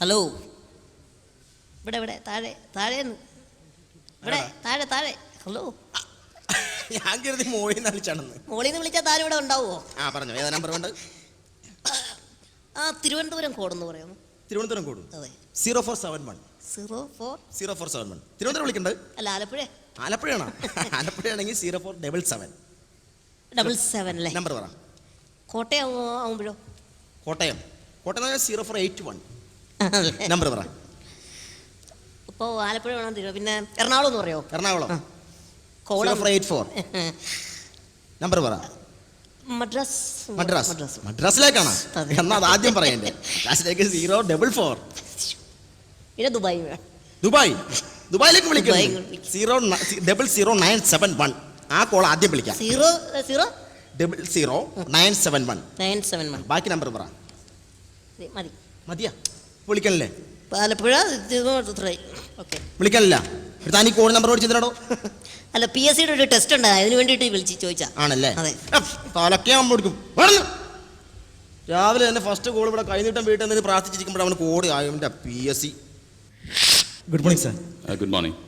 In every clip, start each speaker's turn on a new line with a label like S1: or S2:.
S1: Hello. ഇവിടെ ഇവിടെ താഴെ താഴെ ഇവിടെ താഴെ താഴെ. ഹലോ.
S2: ഞാൻ കരുതി മോളിൽ നിന്ന് വിളിച്ചാണെന്ന്
S1: മോളിൽ നിന്ന് വിളിച്ചാൽ താഴെ ഇവിടെ ഉണ്ടാവുമോ
S2: ആ പറഞ്ഞു. ഏതാ നമ്പർ ഉണ്ട്
S1: ആ തിരുവനന്തപുരം കോടെന്ന് പറയുന്നു.
S2: തിരുവനന്തപുരം കോഡ്.
S1: അതെ.
S2: Zero four seven one
S1: zero four
S2: zero four seven one Thiruvananthapuram വിളിക്കണ്ടത്
S1: അല്ല ആലപ്പുഴ
S2: ആലപ്പുഴയാണോ? ആലപ്പുഴയാണെങ്കിൽ zero four double seven
S1: double seven അല്ലേ?
S2: നമ്പർ പറ.
S1: Kottayam ആവുമ്പോഴോ?
S2: Kottayam. Kottayam zero four eight one number പറ.
S1: ഇപ്പോൾ ആലപ്പുഴ വേണം തിരുവ പിന്നെ എറണാകുളം എന്ന് പറയോ?
S2: Ernakulam. Zero four eight four number പറ.
S1: മദ്രാസ്.
S2: മദ്രാസ്.
S1: മദ്രാസ്.
S2: മദ്രാസിലേക്കാണ്. എന്നാ അത് ആദ്യം പറയണ്ടേ. മദ്രാസിലേക്ക് സീറോ ഡബിൾ ഫോർ
S1: പിന്നെ ദുബായ്
S2: ദുബായ്. ദുബായിലേക്ക്
S1: വിളിക്കും.
S2: Zero double zero nine seven one ആ കോൾ ആദ്യം വിളിക്കാം.
S1: Zero zero
S2: double zero nine seven one
S1: nine seven one
S2: ബാക്കി നമ്പർ പറ.
S1: മതി.
S2: മതിയാ. വിളിക്കണല്ലേ?
S1: ആലപ്പുഴ ഓക്കെ.
S2: വിളിക്കണില്ല. താൻ ഈ കോഡ് നമ്പർ ഓടിച്ചതിനാടോ
S1: അല്ല പി എസ് സിയുടെ ഒരു ടെസ്റ്റ് ഉണ്ട്. അതിന് വേണ്ടിയിട്ട് വിളിച്ച് ചോദിച്ചാ.
S2: ആണല്ലേ?
S1: അതെ.
S2: തലക്കാൻ നമ്മൾ കൊടുക്കും. രാവിലെ തന്നെ ഫസ്റ്റ് കോൾ ഇവിടെ കഴിഞ്ഞിട്ടും വീട്ടിൽ നിന്ന് പ്രാർത്ഥിച്ചിരിക്കുമ്പോൾ അവന് code ആയവന്റെ P S C good morning sir
S3: good morning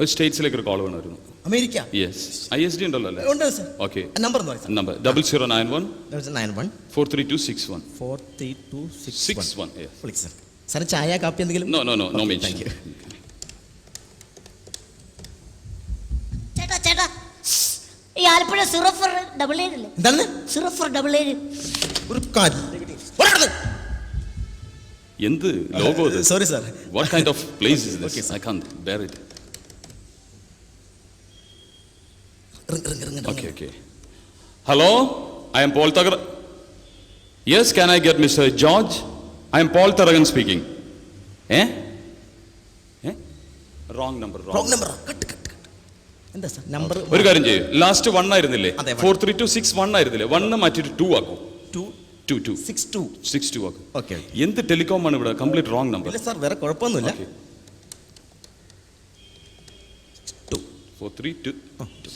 S3: ഒരു സ്റ്റേറ്റ്സിലേക്ക് ഒരു കോൾ വേണമായിരുന്നു.
S2: America.
S3: Yes I S D ഉണ്ടല്ലോ അല്ലേ?
S2: ഉണ്ട് സർ
S3: ഓക്കെ
S2: നമ്പർ എന്ന് പറയാം
S3: number double zero nine one
S2: nine one
S3: four three two six one
S2: four three two six
S3: six one
S2: വിളിക്കും സർ സാർ ചായ കാപ്പി എന്തെങ്കിലും?
S3: No no no no
S2: Okay,
S3: means
S2: you.
S1: ചേട്ടാ ചേട്ടാ. ഈ ആലപ്പുഴ സീറോ ഫോർ ഡബിൾ ഏഴ് അല്ലേ
S2: എന്താണ്?
S1: സീറോ ഫോർ ഡബിൾ ഏഴ്
S2: ഒരു കാര്യം.
S3: എന്ത് ലോഗോ ഇത്?
S2: Sorry sir
S3: what kind of place is this I can bear it okay okay hello I'm Paul Tharakan yes can I get mister George I'm Paul Tharakan speaking a wrong number
S2: wrong number cut cut എന്താ sir? Number
S3: ഒരു കാര്യം ചെയ്യൂ. Last one ആയിരുന്നില്ലേ. Four three two six one ആയിരുന്നില്ലേ? One മാറ്റിയിട്ട് two ആക്കും.
S2: Two
S3: two two
S2: six two
S3: six two ആക്കും.
S2: Okay
S3: എന്ത് ടെലികോം ആണ് ഇവിടെ കംപ്ലീറ്റ് റോങ് നമ്പർ
S2: സാർ വേറെ കുഴപ്പമൊന്നുമില്ല.
S3: Four three two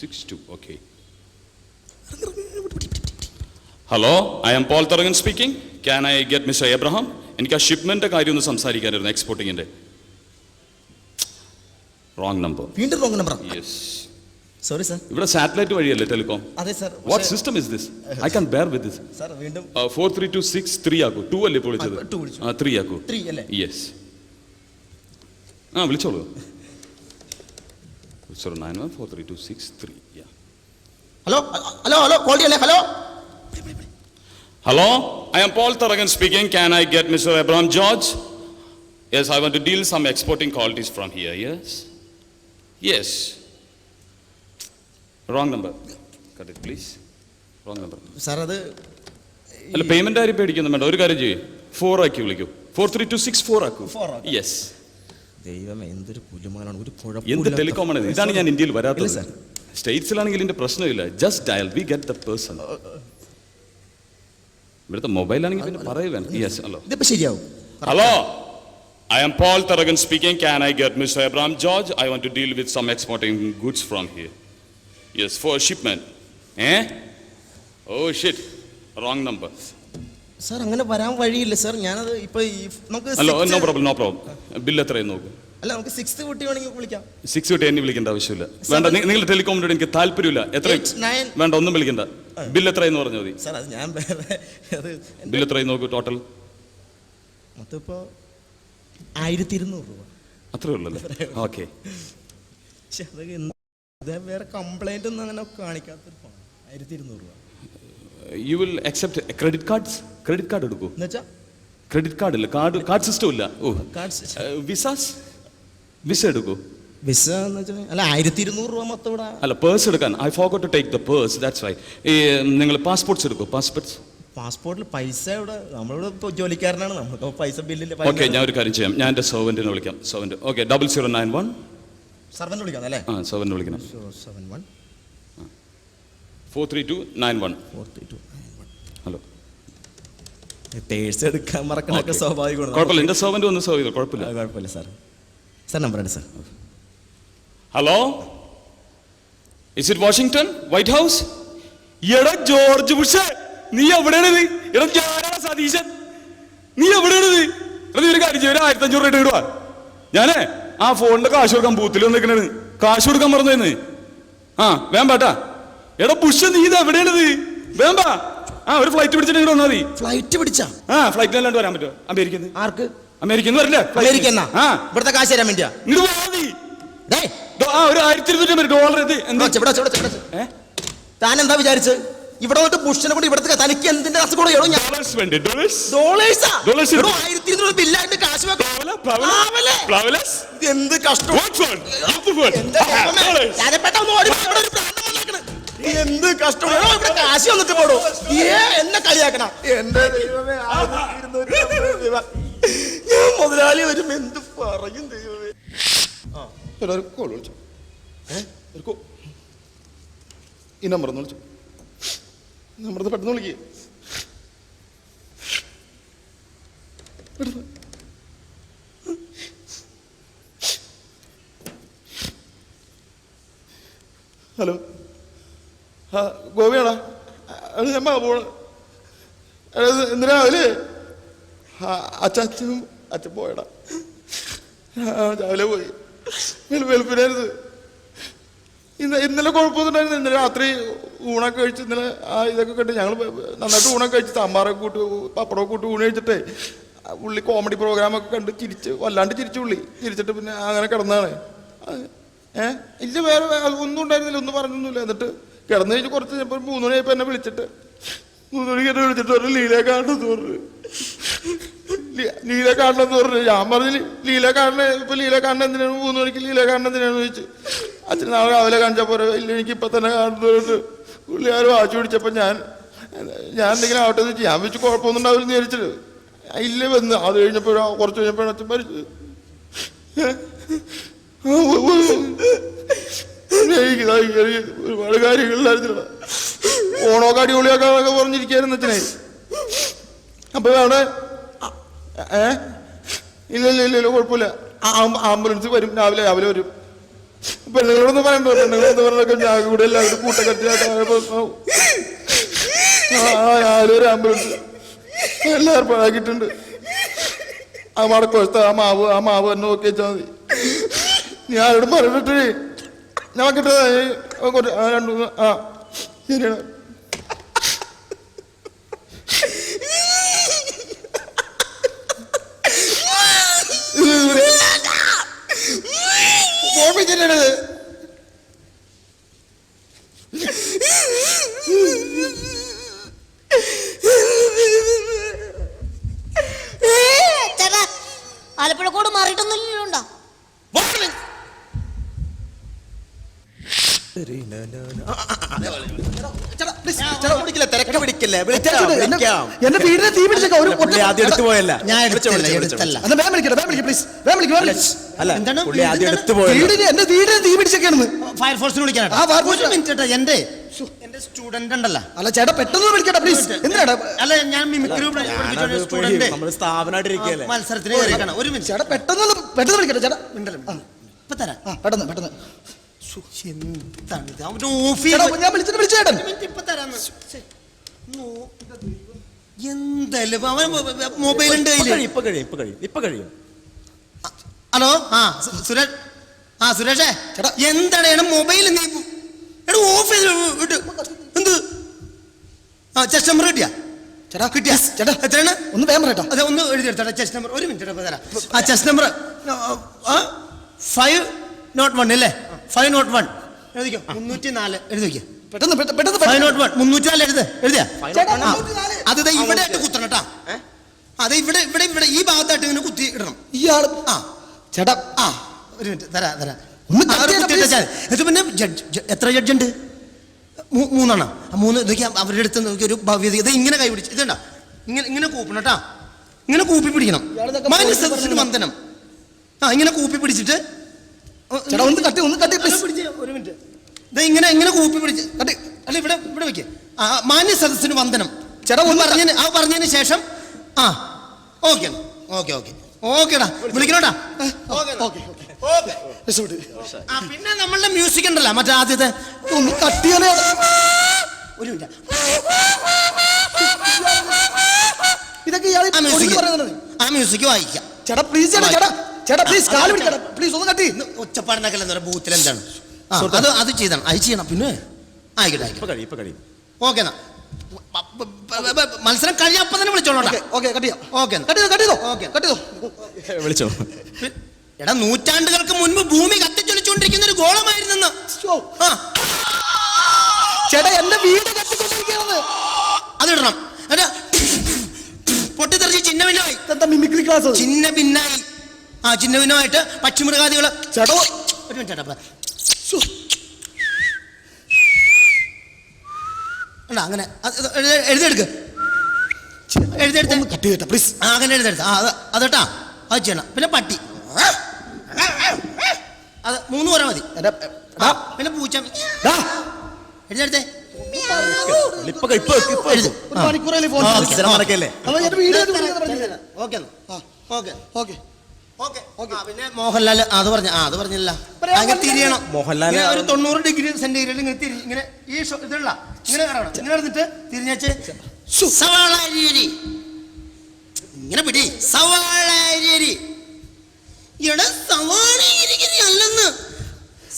S3: six two okay hello I'm Paul Tharakan speaking can I get mister Abraham എനിക്ക് ആ ഷിപ്മെന്റ് കാര്യം ഒന്ന് സംസാരിക്കാനായിരുന്നു എക്സ്പോർട്ടിങ്ങിന്റെ റോങ് നമ്പർ
S2: വീണ്ടും wrong number
S3: yes
S2: sorry sir
S3: ഇവിടെ സാറ്റലൈറ്റ് വഴിയല്ലേ ടെലികോം
S2: അതെ sir
S3: what system is this I can bear with this
S2: sir വീണ്ടും
S3: four three two six three ആക്കൂ. Two അല്ലേ വിളിച്ചത്?
S2: ആ, വിളിച്ചു.
S3: ആ ത്രീ ആക്കൂ.
S2: ത്രീ അല്ലേ?
S3: യെസ് ആ വിളിച്ചോളൂ. Zero nine one four three two six three
S2: hello hello hello call ചെയ്യണേ hello
S3: hello I am Paul Tharakan speaking can I get mister Abraham George yes I want to deal some exporting qualities from here yes yes wrong number cut it please wrong number
S2: sir അത്
S3: അല്ല payment ആരും പേടിക്കുന്നു? വേണ്ട ഒരു കാര്യം ചെയ്യൂ. Four ആക്കി വിളിക്കൂ. Four three two six four ആക്കൂ. Yes
S2: ദൈവം എന്തൊരു കുലുമാലാണ് ഒരു
S3: എന്ത് ടെലികോം ആണ് ഇത്? ഇതാണ് ഞാൻ ഇന്ത്യയിൽ വരാത്തത്.
S2: sir.
S3: സ്റ്റേറ്റ്സിലാണെങ്കിൽ ഇതിന്റെ പ്രശ്നമില്ല. Just dial we get the person ഇവിടുത്തെ മൊബൈലാണെങ്കിൽ പിന്നെ പറയുവാൻ യെസ് ഹലോ
S2: ഇതിപ്പോ ശരിയാവും.
S3: Hello I'm Paul Tharakan speaking can I get mister Abraham George I want to deal with some exporting goods from here yes for shipment a oh shit wrong number
S2: sir അങ്ങനെ വരാൻ വഴിയില്ല. Sir ഞാനത് ഇപ്പൊ ഈ നമുക്ക് sixth-
S3: no problem no problem bill എത്രയും നോക്കൂ.
S2: അല്ല നമുക്ക് സിക്സ് കുട്ടി വേണമെങ്കിൽ വിളിക്കാം.
S3: സിക്സ് തൊട്ട് എന്നെ വിളിക്കേണ്ട ആവശ്യമില്ല. വേണ്ട നി- നിങ്ങളുടെ ടെലികോമിനോട് എനിക്ക് താല്പര്യമില്ല. എത്ര
S2: Eight, nine.
S3: വേണ്ട ഒന്നും വിളിക്കണ്ട. ബില്ല് എത്രയെന്ന് പറഞ്ഞാൽ മതി.
S2: സാർ അത് ഞാൻ വേറെ അത്
S3: ബില്ല് എത്രയും നോക്കൂ ടോട്ടൽ
S2: മൊത്തം ഇപ്പോ ആയിരത്തി ഇരുന്നൂറ് രൂപ.
S3: അത്രേ ഉള്ളല്ലേ? ഓക്കെ
S2: പക്ഷെ അത് ഇത് വേറെ കംപ്ലൈന്റ് ഒന്നും അങ്ങനെ കാണിക്കാത്തൊരു ഫോൺ ആയിരത്തി ഇരുന്നൂറ് രൂപ.
S3: You will accept credit cards credit card എടുക്കൂ.
S2: എന്നുവെച്ചാ?
S3: ക്രെഡിറ്റ് കാർഡ് ഇല്ല. കാർഡ് കാർഡ് സിസ്റ്റം ഇല്ല. ഓ.
S2: കാർഡ്
S3: വിസാസ് വിസ എടുക്കൂ.
S2: വിസ എന്ന് വെച്ചാൽ അല്ല ആയിരത്തി ഇരുന്നൂറ് രൂപ മൊത്തം ഇവിടെ
S3: അല്ല പേഴ്സ് എടുക്കാൻ. I forgot to take the purse that's why ഈ നിങ്ങൾ പാസ്പോർട്ട്സ് എടുക്കൂ പാസ്പോർട്ട്സ്
S2: പാസ്പോർട്ടിൽ പൈസ ഇവിടെ നമ്മളിവിടെ ഇപ്പോൾ ജോലിക്കാരനാണ്. നമുക്ക് പൈസ ബില്ലിൽ
S3: ഓക്കെ ഞാൻ ഒരു കാര്യം ചെയ്യാം. ഞാൻ എന്റെ സെർവന്റിനെ വിളിക്കാം. Servant okay double zero nine one
S2: servant വിളിക്കാം അല്ലേ?
S3: ആ സെർവന്റ് വിളിക്കണം.
S2: Seven one
S3: four three two nine one
S2: four three two
S3: hello
S2: thirst എടുക്കാൻ മറക്കണൊക്കെ. സ്വാഭാവികമാണ്?
S3: കുഴപ്പമില്ല. എന്റെ സെർവന്റ് ഒന്ന് സെർവ് ചെയ്തോ? കുഴപ്പമില്ല.
S2: അത് കുഴപ്പമില്ല സാർ സാർ നമ്പർ ഉണ്ട് sir
S3: hello is it Washington White House എടാ ജോർജ് ബുഷ് നീ എവിടെയാണ് എടാ ഞാനാണ് സതീശൻ. നീ എവിടെയാണ് എടാ നീ ഒരു കാര്യം ചെയ്യ്, ഒരു ആയിരത്തി അഞ്ഞൂറ് രൂപ ഇടുവാ. ഞാനേ ആ ഫോണിന്റെ കാശ് കൊടുക്കാൻ ബൂത്തിൽ വന്നിരിക്കണത്. കാശ് കൊടുക്കാൻ മറന്നേന്ന് ആ വേം പാട്ടാ എടാ ബുഷ് നീ ഇത് എവിടെയാണ് വേമ്പാ. ആ ഒരു ഫ്ലൈറ്റ് പിടിച്ചിട്ട് ഇങ്ങോട്ട് വന്നാൽ മതി.
S2: ഫ്ലൈറ്റ് പിടിച്ചാ?
S3: ആ ഫ്ലൈറ്റിൽ അല്ലാണ്ട് വരാൻ പറ്റുമോ? അമേരിക്കന്ന്
S2: ആർക്ക്?
S3: അമേരിക്കന്ന് വരില്ലേ.
S2: അമേരിക്കന്ന
S3: ആ.
S2: ഇവിടുത്തെ കാശ് തരാൻ വേണ്ടിയാ?
S3: ഇങ്ങോട്ട് ആ ഒരു ആയിരത്തി ഇരുന്നൂറ്റി ഡോളർ ഇത്. എന്താ?
S2: താൻ എന്താ വിചാരിച്ചത് ഇവിടെ വന്നിട്ട് ബുഷിനെ കൂടി ഇവിടുത്തെ തനിക്ക് എന്തിന്റെ എടോ ഞാൻ ആയിരത്തി ഇരുന്നൂറ് ബില്ലായിട്ട് കാശ് എന്ത് കഷ്ടം. എന്ത് കഷ്ടം കാശ് വന്നിട്ട് പോടോ. ഏ എന്നെ കളിയാക്കണ. എന്റെ ദൈവമേ. ഞാൻ മുതലാളി വരും എന്ത് പറയും ദൈവമേ?
S4: ആ. ഒരു കോൾ വിളിച്ചു. ഏ ഒരു ഈ നമ്പർ ഒന്ന് വിളിച്ചു. നമ്പർ പെട്ടെന്ന് വിളിക്കേ. ഹലോ. ഗോപിയാടാ അത് ഞാൻ ബാബുവാണ് എന്തിനാ രാവിലെ ആ, അച്ഛൻ പോയടാ. രാവിലെ പോയി. വെളു വെളുപ്പിനായിരുന്നു. ഇന്ന് ഇന്നലെ കുഴപ്പമൊന്നുണ്ടായിരുന്നു ഇന്നലെ രാത്രി ഊണൊക്കെ കഴിച്ച് ഇന്നലെ ആ ഇതൊക്കെ കണ്ട് ഞങ്ങൾ നന്നായിട്ട് ഊണൊക്കെ കഴിച്ച് സാമ്പാറൊക്കെ കൂട്ട് പപ്പടമൊക്കെ കൂട്ട് ഊണ് കഴിച്ചിട്ടേ പുള്ളി കോമഡി പ്രോഗ്രാമൊക്കെ കണ്ട് ചിരിച്ച് വല്ലാണ്ട് ചിരിച്ചു പുള്ളി ചിരിച്ചിട്ട് പിന്നെ അങ്ങനെ കിടന്നാണ്. ഏ? ഇല്ല വേറെ ഒന്നും ഉണ്ടായിരുന്നില്ല. ഒന്നും പറഞ്ഞൊന്നുമില്ല. എന്നിട്ട് കിടന്നു കഴിഞ്ഞ് കുറച്ച് കഴിഞ്ഞപ്പോൾ മൂന്ന് മണിയായപ്പോൾ എന്നെ വിളിച്ചിട്ട് മൂന്ന് മണിക്ക് എന്നെ വിളിച്ചിട്ട് പറഞ്ഞു ലീല കാണണമെന്ന് പറഞ്ഞു. ലീല ലീല കാണണമെന്ന് പറഞ്ഞു. ഞാൻ പറഞ്ഞു "ലീ- ലീല കാണണ ഇപ്പൊ ലീല കാണണ എന്തിനാണ് മൂന്ന് മണിക്ക് ലീല കാണണം എന്തിനാണ് ചോദിച്ചു. അച്ഛൻ നാളെ രാവിലെ കാണിച്ചാൽ പോരെ ഇല്ല എനിക്ക് ഇപ്പൊ തന്നെ കാണുന്നു പറഞ്ഞിട്ട്. പുള്ളി ആരും വാച്ച് പിടിച്ചപ്പോ ഞാൻ ഞാൻ എന്തെങ്കിലും ആവട്ടെ എന്ന് വെച്ച് ഞാൻ വെച്ച് കുഴപ്പമൊന്നും ഉണ്ടാവില്ലെന്ന് വിചാരിച്ചിട്ട് ഇല്ല വന്ന്. അത് കഴിഞ്ഞപ്പോഴാ കുറച്ച് കഴിഞ്ഞപ്പോഴാണ് അച്ഛൻ മരിച്ചത്. ഓണോ ഒളിയാക്കാന്നൊക്കെ ഒരുപാട് കാര്യങ്ങളിലായിരുന്നില്ല ഓണമൊക്കെ അടിപൊളിയാക്കാന്നൊക്കെ പറഞ്ഞിരിക്കായിരുന്നു അച്ഛനെ. അപ്പൊ അവിടെ ഏ? ഇല്ല ഇല്ല ഇല്ല കുഴപ്പമില്ല. ആംബുലൻസ് വരും രാവിലെ രാവിലെ വരും. പെണ്ണുങ്ങളൊന്നും പറയണ്ടോ പെണ്ണുങ്ങളൊന്നും പറഞ്ഞൊക്കെ ഞാൻ കൂടെ എല്ലാവരും രാവിലെ ഒരു ആംബുലൻസ്. എല്ലാം ഏർപ്പാടാക്കിയിട്ടുണ്ട് ആ വടക്കുവശത്ത് ആ മാവ് ആ മാവ് തന്നെ നോക്കി വെച്ചാൽ മതി ഞാനോട് പറഞ്ഞിട്ട് ഞാൻ കിട്ടത് രണ്ട് മൂന്ന് ആ. ശരിയാണ്.
S1: ആലപ്പുഴ കോട് മാറിയിട്ടൊന്നും
S2: ചേട്ടാ, please, ചേട്ടാ, വിളിക്കില്ല, തിരക്ക് പിടിക്കില്ലേ, വിളിക്കാം,
S5: എന്നെ-
S2: വിളിക്കാം.
S5: എന്റെ വീടിനെ തീ പിടിച്ചേക്കാം ഒരു
S1: ഞാൻ എടുത്തല്ല. എടുത്തല്ല. എന്താണ്?
S5: വീടിന് എന്റെ വീടിനെ തീ പിടിച്ചേക്കാണെന്ന്.
S1: ഫയർഫോഴ്സിന് വിളിക്കാൻ
S5: ആ,
S1: ഒരു മിനിറ്റ് എന്റെ എന്റെ സ്റ്റുഡന്റ് ഉണ്ടല്ലോ.
S5: അല്ല ചേട്ടാ പെട്ടെന്ന് വിളിക്കട്ടെ പ്ലീസ് എന്തിനാടാ?
S1: അല്ല ഞാൻ മിമിക്രി സ്റ്റുഡന്റ്
S2: നമ്മൾ സ്ഥാപനമായിട്ട് ഇരിക്കുകയല്ലേ.
S1: മത്സരത്തിന് കയറിയേക്കാണ് ഒരു മിനിറ്റ്
S5: ചേട്ടാ പെട്ടെന്ന് പെട്ടെന്ന് വിളിക്കട്ടെ ചേട്ടാ.
S1: ഇപ്പൊ തരാം.
S5: ആ പെട്ടെന്ന് പെട്ടെന്ന്.
S1: ഓഫ് ചെയ്ത്
S5: ഞാൻ വിളിച്ചിട്ട് വിളിച്ചേട്ടൻ.
S1: മിനിറ്റ് ഇപ്പൊ തരാന്ന് ശ്ശെ. നോ. എന്തായാലും അവൻ മൊബൈൽ ഉണ്ട്
S2: ഇപ്പൊ കയ്യിൽ. ഇപ്പൊ കഴിയും ഇപ്പൊ കഴിയും ഇപ്പൊ കഴിയും.
S1: ഹലോ? ആ സു- സുരേഷ് ആ സുരേഷേ
S5: ചേട്ടാ.
S1: എന്താണ് എടാ മൊബൈൽ നീ എടാ ഓഫ് ചെയ്ത് വിട്ട്. എന്ത്? ആ ചെസ്റ്റ് നമ്പർ കിട്ടിയാ?
S5: ചേട്ടാ
S1: കിട്ടിയാ?
S5: ചേട്ടാ
S1: എത്രയാണ്?
S5: ഒന്ന് വേഗം കേട്ടോ
S1: അതെ ഒന്ന് എഴുതിയെടുത്തോട്ടെ ചെസ്റ്റ് നമ്പർ ഒരു മിനിറ്റ് തരാം. ആ chest number five nought one അല്ലേ? ഫൈവ് നോട്ട് വൺ എഴുതിക്കോ? മുന്നൂറ്റി നാല് എഴുതി
S5: പെട്ടെന്ന് പെട്ടെന്ന്
S1: ഫൈവ്. നോട്ട് വൺ മുന്നൂറ്റി നാല് എഴുത്. എഴുതിയാ. അത് ദേ ഇവിടെ ആയിട്ട് കുത്തണം കേട്ടാ. അതെ ഇവിടെ ഇവിടെ ഇവിടെ ഈ ഭാഗത്തായിട്ട് ഇങ്ങനെ കുത്തി ഇടണം.
S5: ഇയാൾ
S1: ആ.
S5: ചേട്ടാ.
S1: ആ ഒരു മിനിറ്റ് തരാ തരാ.
S5: ഒന്ന്.
S1: എന്നിട്ട് പിന്നെ ജഡ്ജ് എത്ര ജഡ്ജ് ഉണ്ട്? മൂ- മൂന്നെണ്ണം. ആ മൂന്ന് ഇതൊക്കെ അവരുടെ അടുത്ത് നോക്കി ഒരു ഭവ്യത ഇത് ഇങ്ങനെ കൈ പിടിച്ച് ഇതുണ്ട ഇങ്ങനെ ഇങ്ങനെ കൂപ്പണം കേട്ടാ. ഇങ്ങനെ കൂപ്പി പിടിക്കണം.
S5: മന്ദനം
S1: മാന്യസദസ്സിന് വന്ദനം ആ ഇങ്ങനെ കൂപ്പി പിടിച്ചിട്ട്
S5: ചേട്ടാ ഒന്ന് കട്ടി ഒന്ന് കട്ടി പ്ലീസ്
S1: പിടിച്ച് ഒരു മിനിറ്റ്. ദേ ഇങ്ങനെ ഇങ്ങനെ കൂപ്പി പിടിച്ച് കട്ടി. അല്ല ഇവിടെ ഇവിടെ വെക്ക്. ആ മാന്യ സദസ്സിന് വന്ദനം.
S5: ചേട്ടാ, ഒന്ന്
S1: പറഞ്ഞതിന് ആ പറഞ്ഞതിന് ശേഷം ആ. Okay okay okay. ഓക്കേടാ വിളിക്കണോട്ടാ പിന്നെ നമ്മളുടെ മ്യൂസിക് ഉണ്ടല്ലോ മറ്റേ ആദ്യത്തെ.
S5: ഒന്ന് കട്ടിയാണ്
S1: ഒരു മിനിറ്റ്. ഇതൊക്കെ
S5: പറയുന്നത്
S1: ആ മ്യൂസിക്. വായിക്കാം.
S5: ചേട്ടാ പ്ലീസ് ചേട്ടാ ചേട്ടാ. ചേട്ടാ പ്ലീസ് കാൽ പിടിക്കടാ. പ്ലീസ് ഒന്ന് കട്ടി
S1: ഒച്ചപ്പാടിനൊക്കെ എന്താ ബൂത്തിൽ എന്താണ്? അത് അത് ചെയ്താണ്. അത് ചെയ്യണം. പിന്നെ? ആയിക്കോട്ടെ ആയിക്കോട്ടെ.
S2: ഇപ്പൊ കഴിയും ഇപ്പൊ കഴിയും.
S1: ഓക്കെ എന്നാ. മത്സരം കഴിയപ്പം തന്നെ വിളിച്ചോളാം
S5: ഓക്കെ കട്ടിയോ
S1: ഓക്കെ
S5: കട്ടിയോ കട്ടിയോ
S1: ഓക്കെ.
S5: കട്ടിയോ
S2: വിളിച്ചോ.
S1: എടാ നൂറ്റാണ്ടുകൾക്ക് മുൻപ് ഭൂമി കത്തിച്ചൊളിച്ചുകൊണ്ടിരിക്കുന്ന ഒരു ഗോളമായിരുന്നെന്ന്. ആ.
S5: ചേട്ടാ എന്റെ വീട് കത്തിക്കൊണ്ടിരിക്കുന്നത്
S1: അതിടണം. പൊട്ടിത്തെറിച്ച് ചിന്ന ഭിന്നമായി
S5: മിമിക്രി ക്ലാസ്
S1: ചിന്ന ഭിന്നായി ആ ചിന്ന ഭിന്നമായിട്ട് പക്ഷിമൃഗാദികൾ
S5: ചേട്ടോ
S1: ഒരു മിനിറ്റ് ചേട്ടാ. അല്ല അങ്ങനെ. എഴുതിയെടുക്ക്. എഴുതിയെടുത്ത്.
S5: കട്ട് ചെയ്തേട്ടാ പ്ലീസ്
S1: ആ അങ്ങനെ എഴുതിയെടുത്ത്. ആ അത് അതട്ടാ. അത് ചെയ്യണം. പിന്നെ പട്ടി. അത് മൂന്ന് പേരെ മതി. പിന്നെ പൂച്ച.
S5: എഴുതെടുത്തേ
S1: എഴുതിയെടുത്തേ? Okay okay
S5: okay.
S1: പിന്നെ മോഹൻലാൽ അത് പറഞ്ഞ ആ അത് പറഞ്ഞില്ല അങ്ങനെ. തിരിയണം. മോഹൻലാൽ ഒരു തൊണ്ണൂറ് ഡിഗ്രി സെന്റിഗ്രേഡ് ഇങ്ങനെ തിരി ഇങ്ങനെ ഈ ഇതുള്ള ഇങ്ങനെ കിടക്കണം ഇങ്ങനെ എടുത്തിട്ട് തിരിഞ്ഞേച്ച്. സവാള അരിയരി ഇങ്ങനെ പിടി. സവാള അരിയരി എടാ സവാള അരിയരി അല്ലെന്ന്.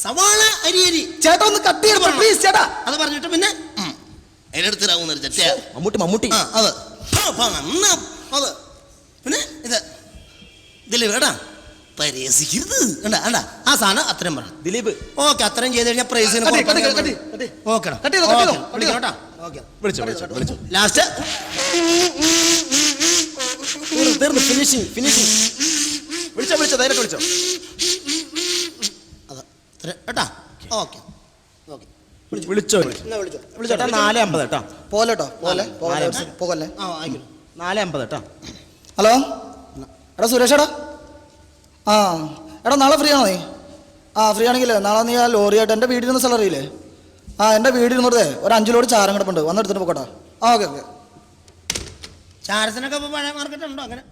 S1: സവാള അരിയരി.
S5: ചേട്ടാ ഒന്ന് കട്ട് ചെയ്യണം പ്ലീസ് ചേട്ടാ.
S1: അത് പറഞ്ഞിട്ട് പിന്നെ തെറ്റ
S2: മമ്മൂട്ടി മമ്മൂട്ടി.
S1: ആ അത്. അത്. പിന്നെ ഇത്. ഇതിൽ കേട്ടാ പരിഹസിക്കരുത് കണ്ട കണ്ട ആ സാധനം അത്രയും പറ.
S2: ദിലീപ്.
S1: ഓക്കെ അത്രയും ചെയ്ത് കഴിഞ്ഞാൽ
S5: പ്രൈസ്.
S1: ഓക്കെ
S2: വിളിച്ചോ വിളിച്ചോ വിളിച്ചോ.
S1: ലാസ്റ്റ്.
S2: തീർന്നു, തീർന്നു ഫിനിഷിങ് ഫിനിഷിങ് വിളിച്ചോ വിളിച്ചോ ധൈര്യം വിളിച്ചോ.
S1: അതെ ഇത്ര- കേട്ടാ? Okay okay.
S2: വിളിച്ചോ.
S1: വിളിച്ചോ
S2: വിളിച്ചോട്ടാ നാല് അമ്പത് കേട്ടോ.
S5: പോലെ കേട്ടോ പോലെ പോകല്ലേ
S2: നാല്.
S1: ആ ആയിക്കോട്ടെ.
S2: നാല് അമ്പത് കേട്ടോ.
S5: ഹലോ? എടാ സുരേഷ് എടാ. ആ എടാ നാളെ ഫ്രീ ആണോ നീ? ആ ഫ്രീ ആണെങ്കിൽ നാളെ നീ ആ ലോറിയായിട്ട് എന്റെ വീടിരുന്ന സ്ഥലം അറിയില്ലേ? ആ എന്റെ വീടിരുന്നത് ഒരു അഞ്ച് ലോഡ് ചാരം കിടപ്പുണ്ട്. വന്നെടുത്തിട്ട് പോക്കോട്ടെ. ആ ഓക്കെ ഓക്കെ.
S1: ചാരത്തിനൊക്കെ പഴയ മാർക്കറ്റ് ഉണ്ടോ അങ്ങനെ?